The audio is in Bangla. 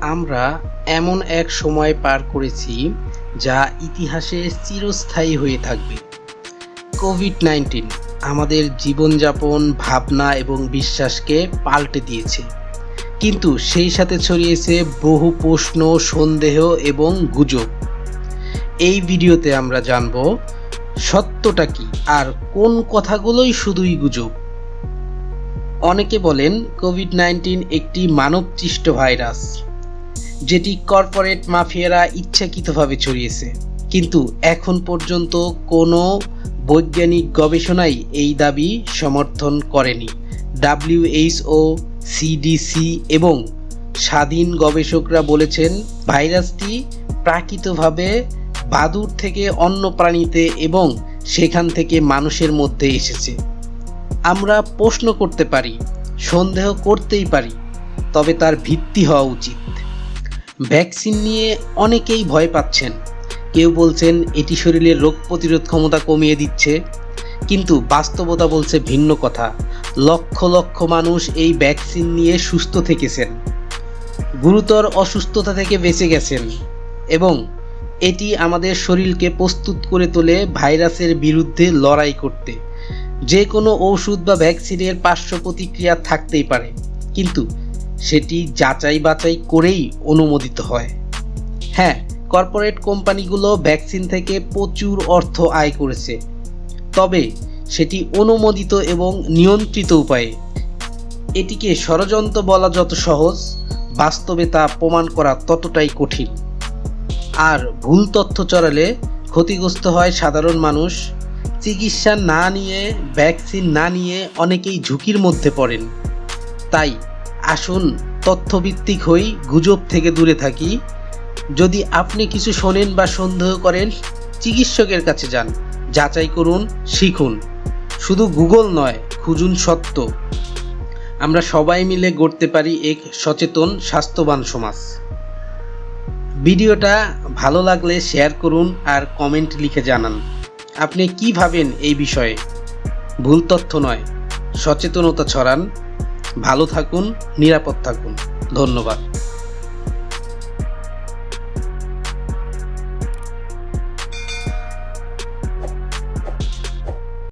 আমরা এমন এক সময় পার করেছি যা ইতিহাসে চিরস্থায়ী হয়ে থাকবে। কোভিড নাইন্টিন আমাদের জীবনযাপন, ভাবনা এবং বিশ্বাসকে পাল্টে দিয়েছে। কিন্তু সেই সাথে ছড়িয়েছে বহু প্রশ্ন, সন্দেহ এবং গুজব। এই ভিডিওতে আমরা জানব, সত্যটা কি আর কোন কথাগুলোই শুধুই গুজব? অনেকে বলেন, কোভিড নাইন্টিন একটি মানবসৃষ্ট ভাইরাস। যেটি কর্পোরেট মাফিয়ারা ইচ্ছাকৃতভাবে ছড়িয়েছে কিন্তু এখন পর্যন্ত কোনো বৈজ্ঞানিক গবেষণাই এই দাবি সমর্থন করেনি। ডাব্লিউএইচও সিডিসি এবং স্বাধীন গবেষকরা বলেছেন, ভাইরাসটি প্রাকৃতভাবে বাদুর থেকে অন্য প্রাণীতে এবং সেখান থেকে মানুষের মধ্যে এসেছে। আমরা প্রশ্ন করতে পারি, সন্দেহ করতেই পারি, তবে তার ভিত্তি হওয়া উচিত। ভ্যাকসিন নিয়ে অনেকেই ভয় পাচ্ছেন। কেউ বলছেন এটি শরীরের রোগ প্রতিরোধ ক্ষমতা কমিয়ে দিচ্ছে। কিন্তু বাস্তবতা বলছে ভিন্ন কথা। লক্ষ লক্ষ মানুষ এই ভ্যাকসিন নিয়ে সুস্থ থেকেছেন। গুরুতর অসুস্থতা থেকে বেঁচে গেছেন। এবং এটি আমাদের শরীরকে প্রস্তুত করে তোলে ভাইরাসের বিরুদ্ধে লড়াই করতে। যে কোনো ঔষধ বা ভ্যাকসিনের পার্শ্ব প্রতিক্রিয়া থাকতেই পারে। কিন্তু সেটি যাচাই বাছাই করেই অনুমোদিত হয়। হ্যাঁ কর্পোরেট কোম্পানিগুলো ভ্যাকসিন থেকে প্রচুর অর্থ আয় করেছে। তবে সেটি অনুমোদিত এবং নিয়ন্ত্রিত উপায়ে। এটিকে ষড়যন্ত্র বলা যত সহজ, বাস্তবে তা প্রমাণ করা ততটাই কঠিন। আর ভুল তথ্য চড়ালে ক্ষতিগ্রস্ত হয় সাধারণ মানুষ। চিকিৎসা না নিয়ে, ভ্যাকসিন না নিয়ে অনেকেই ঝুঁকির মধ্যে পড়েন। তাই আসুন, তথ্যভিত্তিক হই, গুজব থেকে দূরে থাকি। যদি আপনি কিছু শোনেন বা সন্দেহ করেন, চিকিৎসকের কাছে যান। যাচাই করুন, শিখুন। শুধু গুগল নয়, খুঁজুন সত্য। আমরা সবাই মিলে গড়তে পারি এক সচেতন, স্বাস্থ্যবান সমাজ। ভিডিওটা ভালো লাগলে শেয়ার করুন আর কমেন্ট লিখে জানান, আপনি কি ভাবেন এই বিষয়ে? ভুল তথ্য নয়, সচেতনতা ছড়ান। ভালো থাকুন নিরাপদ থাকুন। ধন্যবাদ।